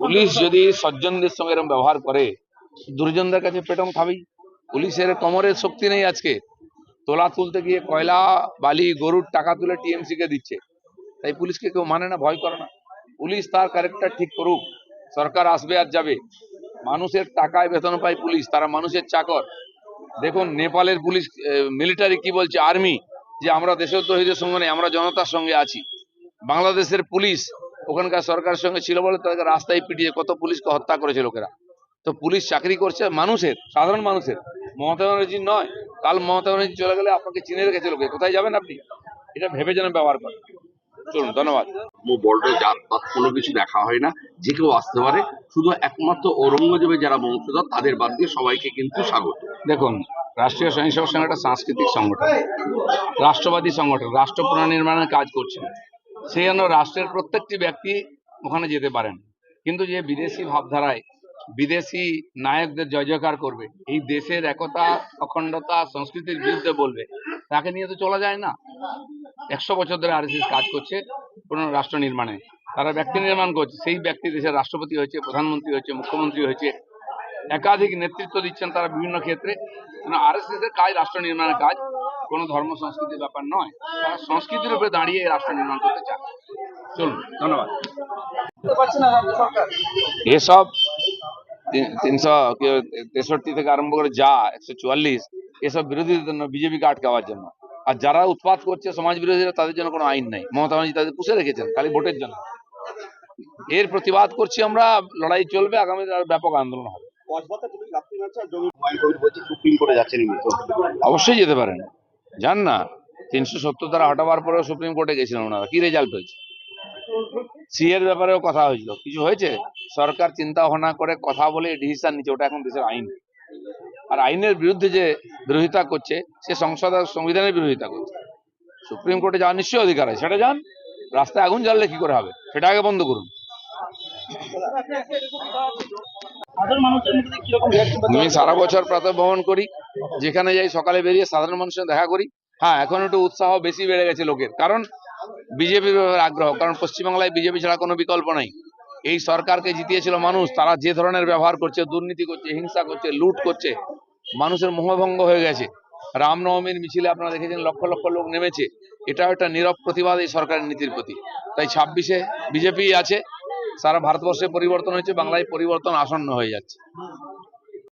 Police যদি সজ্জনদের সঙ্গে এরকম ব্যবহার করে, দুর্জনদের কাছে পেটম খাবেই পুলিশের কোমরের শক্তি নেই আজকে। তোলা তুলতে গিয়ে কয়লা, বালি, গরুর টাকা তুলে টিএমসি কে দিচ্ছে। তাই পুলিশকে কেউ মানে না, ভয় করে না। পুলিশ তার ক্যারেক্টার ঠিক করুক। সরকার আসবে আর যাবে। মানুষের টাকায় বেতন পায় পুলিশ, তারা মানুষের চাকর। দেখুন, নেপালের পুলিশ মিলিটারি কি বলছে? আর্মি যে আমরা দেশদ্রোহীদের সঙ্গে নেই আমরা জনতার সঙ্গে আছি। বাংলাদেশের পুলিশ ওখানকার সরকারের সঙ্গে ছিল বলে তাদেরকে রাস্তায় পিটিয়ে কত পুলিশকে হত্যা করেছে লোকেরা। তো পুলিশ চাকরি করছে মানুষের সাধারণ মানুষের। মমতা ব্যানার্জির নয় কাল মমতা ব্যানার্জি চলে গেলে আপনাকে চিনে রেখেছে লোকে। কোথায় যাবেন আপনি? এটা ভেবে যেন ব্যবহার করেন। চলুন ধন্যবাদ। জাতপাত কোনো কিছু দেখা হয় না যে কেউ আসতে পারে। শুধু একমাত্র ঔরঙ্গজেবের যারা বংশধর তাদের বাদ দিয়ে সবাইকে কিন্তু স্বাগত। দেখুন রাষ্ট্রীয় স্বয়ংসেবক সংঘ একটা সাংস্কৃতিক সংগঠন রাষ্ট্রবাদী সংগঠন রাষ্ট্র পুনর্নির্মাণের কাজ করছে। সেই জন্য রাষ্ট্রের প্রত্যেকটি ব্যক্তি ওখানে যেতে পারেন। কিন্তু যে বিদেশি ভাবধারায় বিদেশি নায়কদের জয় জয়কার করবে, এই দেশের একতা, অখণ্ডতা, সংস্কৃতির বিরুদ্ধে বলবে, তাকে নিয়ে তো চলা যায় না। একশো বছর ধরে আরএসএস কাজ করছে কোনো রাষ্ট্র নির্মাণে। তারা ব্যক্তি নির্মাণ করছে, সেই ব্যক্তি দেশের রাষ্ট্রপতি হয়েছে, প্রধানমন্ত্রী হয়েছে, মুখ্যমন্ত্রী হয়েছে, একাধিক নেতৃত্ব দিচ্ছেন তারা বিভিন্ন ক্ষেত্রে। আর এস এর কাজ, রাষ্ট্র নির্মাণের কাজ কোনো ধর্ম সংস্কৃতির ব্যাপার নয়। তারা সংস্কৃতির উপরে দাঁড়িয়ে এই রাষ্ট্র নির্মাণ করতে চায়। চলুন ধন্যবাদ। এসব তিনশো তেষট্টি থেকে আরম্ভ করে যা একশো চুয়াল্লিশ এসব বিরোধীদের জন্য বিজেপিকে আটকাবার জন্য। আর যারা উৎপাত করছে সমাজ বিরোধীরা তাদের জন্য কোনো আইন নাই। মমতা ব্যানার্জি তাদের পুষে রেখেছেন খালি ভোটের জন্য। এর প্রতিবাদ করছি আমরা লড়াই চলবে আগামী দিনে ব্যাপক আন্দোলন হবে। অবশ্যই যেতে পারেন। যান না, তিনশো সত্তর দ্বারা হটাবার পরেও সুপ্রিম কোর্টে গেছিলেন ওনারা। কি রেজাল্ট হয়েছে? সি এর ব্যাপারেও কথা হয়েছিল। কিছু হয়েছে? সরকার চিন্তা ভাবনা করে কথা বলে ডিসিশন নিচ্ছে, ওটা এখন দেশের আইন। আর আইনের বিরুদ্ধে যে বিরোধিতা করছে, সে সংসদ আর সংবিধানের বিরোধিতা করছে। সুপ্রিম কোর্টে যাওয়ার নিশ্চয়ই অধিকার আছে। সেটা যান রাস্তায় আগুন জ্বাললে কি করে হবে? সেটা আগে বন্ধ করুন। আমি সারা বছর প্রাতঃ ভ্রমণ করি যেখানে যাই সকালে বেরিয়ে সাধারণ মানুষের দেখা করি। হ্যাঁ এখন একটু উৎসাহ বেশি বেড়ে গেছে লোকের কারণ বিজেপির ব্যাপারে আগ্রহ কারণ পশ্চিমবাংলায় বিজেপি ছাড়া কোনো বিকল্প নাই। এই সরকারকে জিতিয়েছিল মানুষ তারা যে ধরনের ব্যবহার করছে দুর্নীতি করছে হিংসা করছে লুট করছে মানুষের মোহভঙ্গ হয়ে গেছে। রামনবমীর মিছিলে আপনারা দেখেছেন লক্ষ লক্ষ লোক নেমেছে। এটাও একটা নীরব প্রতিবাদ এই সরকারের নীতির প্রতি। তাই ছাব্বিশে বিজেপি আছে সারা ভারতবর্ষে পরিবর্তন হয়েছে বাংলায় পরিবর্তন আসন্ন হয়ে যাচ্ছে।